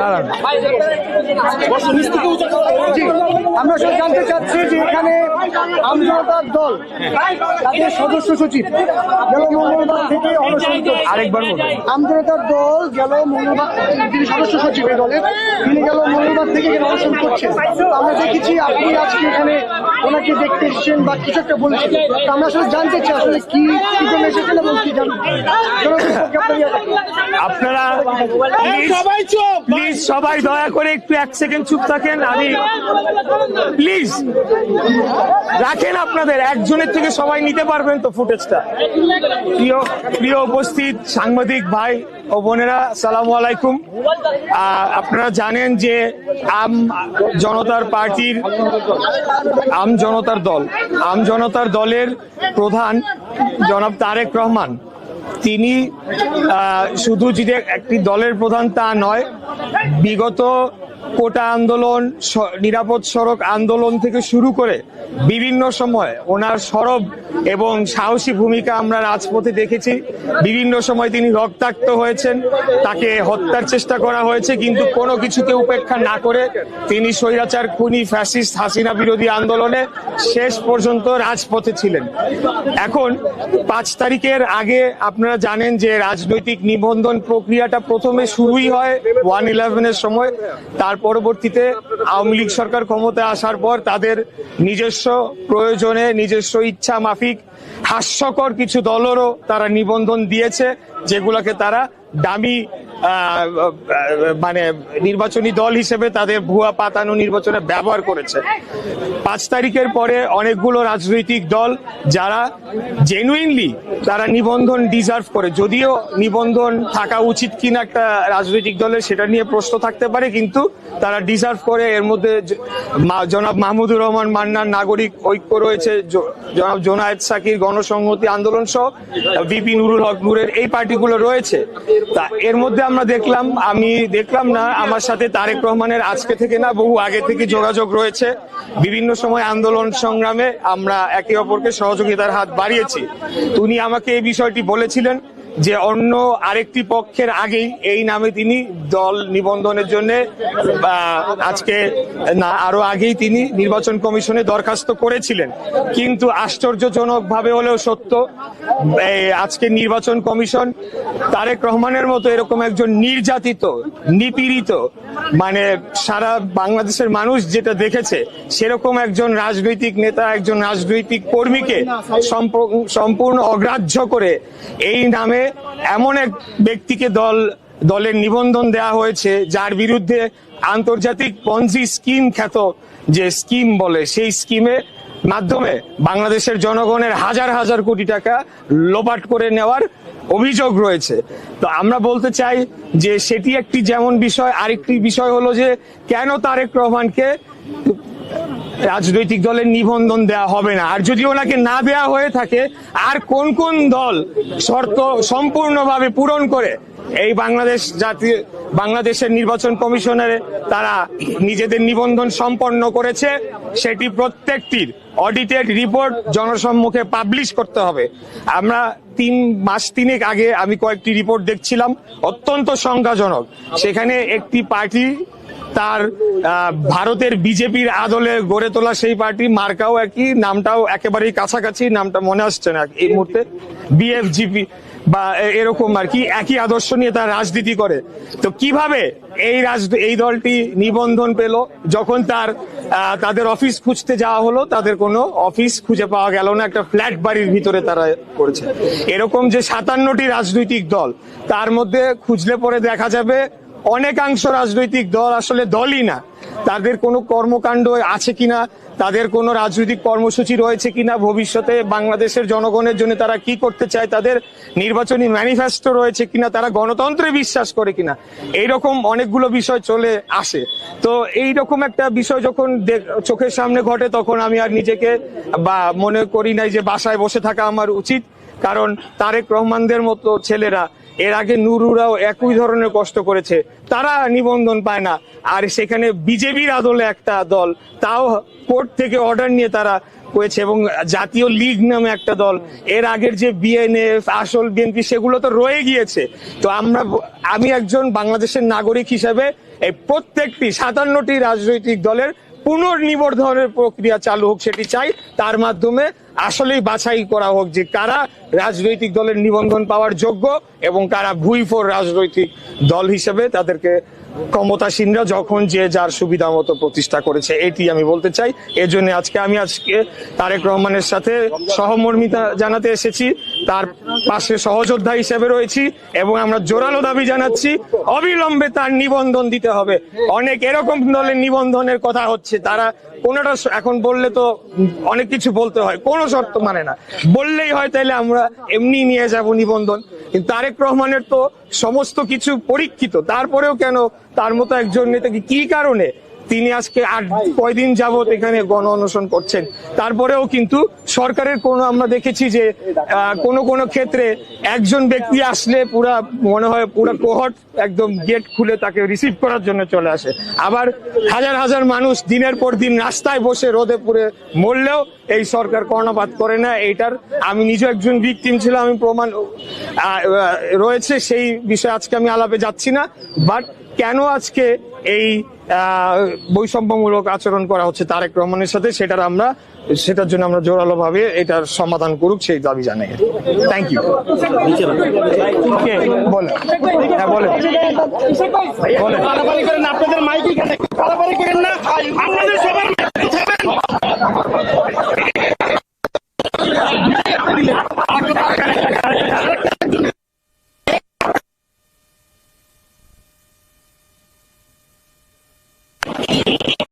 দাঁড়ান। আমরা সব জানতে চাচ্ছি যে এখানে আমজনতার দল তাদের সদস্য সচিব গেল মঙ্গলবার থেকে অনশন আরেকবার আমজনতার দল গেল মঙ্গলবার যিনি সদস্য সচিব এই দলের তিনি গেল মঙ্গলবার থেকে এখানে অনশন করছেন। আমরা দেখেছি আপনি আজকে এখানে ওনাকে দেখতে এসেছেন বা কিছু একটা বলছেন। আমরা আসলে জানতে চাই আসলে কি কি জন্য এসেছেন এবং কি জানতে আপনারা প্লিজ সবাই দয়া করে একটু এক সেকেন্ড চুপ থাকেন আমি প্লিজ রাখেন আপনাদের একজনের থেকে সবাই নিতে পারবেন তো ফুটেজটা। প্রিয় প্রিয় উপস্থিত সাংবাদিক ভাই ও বোনেরা সালাম আলাইকুম। আপনারা জানেন যে আম জনতার পার্টির আম জনতার দল আম জনতার দলের প্রধান জনাব তারেক রহমান। তিনি শুধু যে একটি দলের প্রধান তা নয় বিগত কোটা আন্দোলন নিরাপদ সড়ক আন্দোলন থেকে শুরু করে বিভিন্ন সময় ওনার সরব এবং সাহসী ভূমিকা আমরা রাজপথে দেখেছি। বিভিন্ন সময় তিনি রক্তাক্ত হয়েছেন, তাকে হত্যার চেষ্টা করা হয়েছে, কিন্তু কোনো কিছুকে উপেক্ষা না করে তিনি স্বৈরাচার, খুনি, ফ্যাসিস্ট, হাসিনা বিরোধী আন্দোলনে শেষ পর্যন্ত রাজপথে ছিলেন। এখন পাঁচ তারিখের আগে আপনারা জানেন যে রাজনৈতিক নিবন্ধন প্রক্রিয়াটা প্রথমে শুরুই হয় ওয়ান ইলেভেনের সময়। তার পরবর্তীতে আওয়ামী লীগ সরকার ক্ষমতায় আসার পর তাদের নিজস্ব প্রয়োজনে, নিজস্ব ইচ্ছা মাফিক, হাস্যকর কিছু দলেরও তারা নিবন্ধন দিয়েছে, যেগুলোকে তারা দামি মানে নির্বাচনী দল হিসেবে তাদের ভুয়া পাতানো নির্বাচনে ব্যবহার করেছে। পাঁচ তারিখের পরে অনেকগুলো রাজনৈতিক দল যারা জেনুইনলি তারা নিবন্ধন ডিজার্ভ করে। যদিও নিবন্ধন থাকা উচিত কিনা একটা রাজনৈতিক দলের সেটা নিয়ে প্রশ্ন থাকতে পারে, কিন্তু তারা ডিজার্ভ করে। এর মধ্যে জনাব মাহমুদুর রহমান মান্নার নাগরিক ঐক্য রয়েছে জনাব জোনায়েদ সাকির গণসংহতি আন্দোলন সহ বিপি নুরুল হক নূরের এই পার্টিগুলো রয়েছে। তা এর মধ্যে আমরা দেখলাম, আমি দেখলাম না, আমার সাথে তারেক রহমানের আজকে থেকে না, বহু আগে থেকে যোগাযোগ রয়েছে। বিভিন্ন সময় আন্দোলন সংগ্রামে আমরা একে অপরকে সহযোগিতার হাত বাড়িয়েছি। তিনি আমাকে এই বিষয়টি বলেছিলেন। যে অন্য আরেকটি পক্ষের আগেই এই নামে তিনি দল নিবন্ধনের জন্য আজকে না, আরও আগেই তিনি নির্বাচন কমিশনে দরখাস্ত করেছিলেন। কিন্তু আশ্চর্যজনক ভাবে হলেও সত্য আজকে নির্বাচন কমিশন তারেক রহমানের মতো এরকম একজন নির্যাতিত, নিপীড়িত মানে সারা বাংলাদেশের মানুষ যেটা দেখেছে, সেরকম একজন রাজনৈতিক নেতা, একজন রাজনৈতিক কর্মীকে সম্পূর্ণ অগ্রাহ্য করে এই নামে এমন এক ব্যক্তিকে দল, দলের নিবন্ধন দেওয়া হয়েছে, যার বিরুদ্ধে আন্তর্জাতিক পঞ্জি স্কিম খ্যাত যে স্কিম বলে, সেই স্কিমে মাধ্যমে বাংলাদেশের জনগণের হাজার হাজার কোটি টাকা লোপাট করে নেওয়ার অভিযোগ রয়েছে। তো আমরা বলতে চাই যে সেটি একটি যেমন বিষয়, আরেকটি বিষয় হলো যে কেন তারেক রহমানকে রাজনৈতিক দলের নিবন্ধন দেওয়া হবে না। আর যদি ওনাকে না দেওয়া হয়ে থাকে, আর কোন কোন দল শর্ত সম্পূর্ণভাবে পূরণ করে, এই বাংলাদেশ জাতীয়, বাংলাদেশের নির্বাচন কমিশনের তারা নিজেদের নিবন্ধন সম্পন্ন করেছে, সেটি প্রত্যেকটির অডিটেড রিপোর্ট জনসম্মুখে পাবলিশ করতে হবে। আমরা তিন, মাস তিনেক আগে আমি কয়েকটি রিপোর্ট দেখছিলাম, অত্যন্ত সংখ্যাজনক। সেখানে একটি পার্টি তার ভারতের বিজেপির আদলে গড়ে তোলা সেই পার্টি, মার্কাও একই, নামটাও একেবারেই কাছাকাছি, নামটা মনে আসছে না এই মুহূর্তে। বিএফজিপি বা এরকম আর কি, একই আদর্শ নিয়ে তার রাজনীতি করে। তো কীভাবে এই রাজ, এই দলটি নিবন্ধন পেল, যখন তার তাদের অফিস খুঁজতে যাওয়া হলো, তাদের কোনো অফিস খুঁজে পাওয়া গেল না, একটা ফ্ল্যাট বাড়ির ভিতরে তারা করেছে। এরকম যে সাতান্নটি রাজনৈতিক দল, তার মধ্যে খুঁজলে পরে দেখা যাবে অনেকাংশ রাজনৈতিক দল আসলে দলই না। তাদের কোনো কর্মকাণ্ড আছে কিনা, তাদের কোনো রাজনৈতিক কর্মসূচি রয়েছে কিনা, ভবিষ্যতে বাংলাদেশের জনগণের জন্য তারা কি করতে চায়, তাদের নির্বাচনী ম্যানিফেস্টো রয়েছে কিনা, তারা গণতন্ত্রে বিশ্বাস করে কিনা, এইরকম অনেকগুলো বিষয় চলে আসে। তো এই রকম একটা বিষয় যখন চোখের সামনে ঘটে, তখন আমি আর নিজেকে বা মনে করি নাই যে বাসায় বসে থাকা আমার উচিত। কারণ তারেক রহমানদের মতো ছেলেরা এর আগে নুরুরাও একই ধরনের কষ্ট করেছে। তারা নিবন্ধন পায় না। আর সেখানে বিজেপির আদলে একটা দল, তাও কোর্ট থেকে অর্ডার নিয়ে তারা হয়েছে এবং জাতীয় লীগ নামে একটা দল। এর আগের যে বিএনএফ, আসল বিএনপি, সেগুলো তো রয়ে গিয়েছে। তো আমরা, আমি একজন বাংলাদেশের নাগরিক হিসেবে এই প্রত্যেকটি সাতান্নটি রাজনৈতিক দলের পুনর্নিবর্ধনের প্রক্রিয়া চালু হোক সেটি চাই। তার মাধ্যমে আসলেই বাছাই করা হোক যে কারা রাজনৈতিক দলের নিবন্ধন পাওয়ার যোগ্য এবং কারা ভুইফোর রাজনৈতিক দল হিসেবে তাদেরকে ক্ষমতাসীনরা যখন যে যার সুবিধা মতো প্রতিষ্ঠা করেছে, এটি আমি বলতে চাই। এজন্য আজকে আমি আজকে তারেক রহমানের সাথে সহমর্মিতা জানাতে এসেছি। তার পাশে সহযোদ্ধা হিসেবে রয়েছি এবং আমরা জোরালো দাবি জানাচ্ছি, অবিলম্বে তার নিবন্ধন দিতে হবে। অনেক এরকম দলের নিবন্ধনের কথা হচ্ছে, তারা কোনোটা এখন বললে তো অনেক কিছু বলতে হয়, কোনো শর্ত মানে না। বললেই হয় তাহলে আমরা এমনি নিয়ে যাব নিবন্ধন। কিন্তু তারেক রহমানের তো সমস্ত কিছু পরীক্ষিত, তারপরেও কেন তার মতো একজন নেতাকে কি কারণে তিনি আজকে আট কয়দিন যাবত এখানে গণ অনশন করছেন। তারপরেও কিন্তু সরকারের কোনো, আমরা দেখেছি যে কোনো কোনো ক্ষেত্রে একজন ব্যক্তি আসলে পুরা, মনে হয় পুরা কোহট একদম গেট খুলে তাকে রিসিভ করার জন্য চলে আসে। আবার হাজার হাজার মানুষ দিনের পর দিন রাস্তায় বসে রোদে পুড়ে মরলেও এই সরকার কর্ণপাত করে না। এইটার আমি নিজে একজন ভিকটিম ছিলাম, আমি প্রমাণ রয়েছে, সেই বিষয়ে আজকে আমি আলাপে যাচ্ছি না। বাট কেন আজকে এই বৈষম্যমূলক আচরণ করা হচ্ছে তারেক রহমানের সাথে, সেটার আমরা, সেটার জন্য আমরা জোরালো ভাবে এটার সমাধান করুক, সেই দাবি জানাই থ্যাংক ইউ আপনাদের।